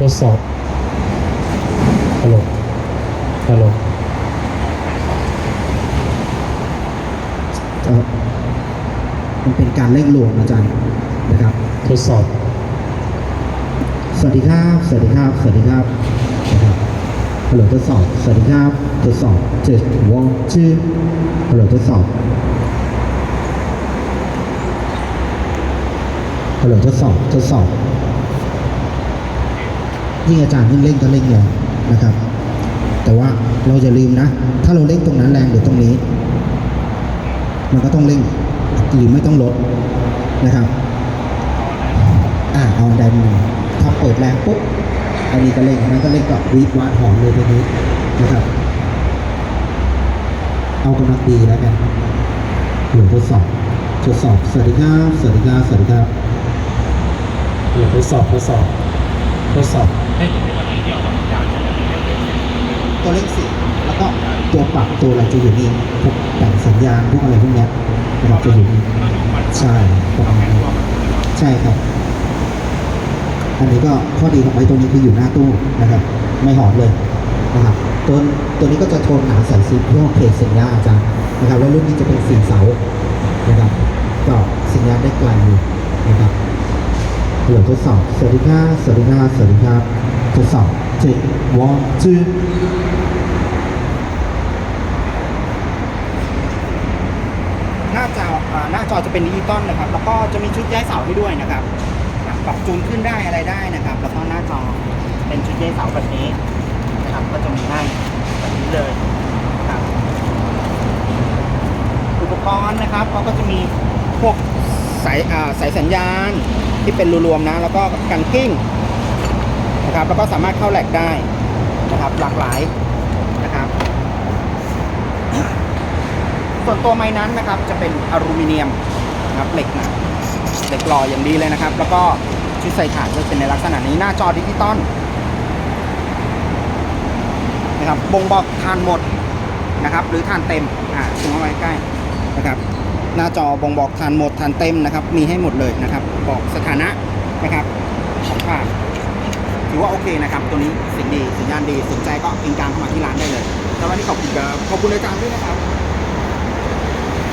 ทดสอบฮัลโหลฮัลโหลเอ่อมันเป็นการเร่งรวมอาจารย์นะครับ ทดสอบ สวัสดีครับ สวัสดีครับ สวัสดีครับนะครับฮัลโหลทดสอบ สวัสดีครับ ทดสอบเจ็ดวงชื่อฮัลโหลทดสอบฮัลโหลทดสอบ ทดสอบ ยิ่งอาจารย์ยิ่งเร่งก็เร่งแรงนะครับ แต่ว่าเราอย่าลืมนะ ถ้าเราเร่งตรงนั้นแรงหรือตรงนี้ มันก็ต้องเร่งหรือไม่ต้องลดนะครับอ่าเอาอันใดมือถ้าเปิดแรงปุ๊บอันนี้ก็เร่งนนั้นก็เร่งก็วีดวาดหอมเลยทีนี้นะครับ เอากำลังดีแล้วกันหรือทดสอบทดสอบสวัสดีครับสวัสดีครับสวัสดีครับฮัลโหลทดสอบทดสอบ ทดสอบตัวเลขสี่แล้วก็ตัวปรับตัวอะไรจะอยู่นี่พวกแต่งสัญญาณพวกอะไรพวกเนี้ยนะครับจะอยู่นี่ใช่ประมาณนี้ใช่ครับ อันนี้ก็ข้อดีของไอ้ตัวนี้คืออยู่หน้าตู้นะครับ ไม่หอมเลยนะครับตัวตัวนี้ก็จะโทนหนาใสซีเพื่อเพจสัญญาณอาจารย์นะครับ แล้วรุ่นนี้จะเป็นสีเสานะครับก็สัญญาณได้ไกลอยู่นะครับฮั ลโหลทดสอบสวัสดีครับสวัสดีครับสวัสดีครับทดสอบเจ็ดวอนจื้อหน้าจอหน้าจอจะเป็นดิจิตอลนะครับ แล้วก็จะมีชุดย้ายเสาให้ด้วยนะครับปรับจูนขึ้นได้อะไรได้นะครับ แล้วก็หน้าจอเป็นชุดย้ายเสาแบบนี้นะครับ ก็จะมีให้แบบนี้เลยนะครับอุปกรณ์นะครับเขาก็จะมีพวกสายสายสัญญาณ ที่เป็นรวมๆนะ แล้วก็กันกิ้งนะครับ แล้วก็สามารถเข้าแหลกได้นะครับ หลากหลายนะครับ ส่วนตัวไม้นั้นนะครับ จะเป็นอลูมิเนียมนะครับเหล็กหนะเหล็กหล่ออย่างดีเลยนะครับ แล้วก็ชุดใส่ถ่านก็เป็นในลักษณะนี้หน้าจอดิจิตอลนะครับบ่งบอกทานหมดนะครับ หรือทานเต็มอ่าถึงเอาไว้ใกล้นะครับ หน้าจอบ่งบอกทานหมดทานเต็มนะครับ มีให้หมดเลยนะครับ บอกสถานะนะครับของฝากถือว่าโอเคนะครับ ตัวนี้สิ่งดีสัญญาณดีสนใจก็อินการเข้ามาที่ร้านได้เลยแล้ววันนี้ขอบคุณขอบคุณอาจารย์ด้วยนะครับ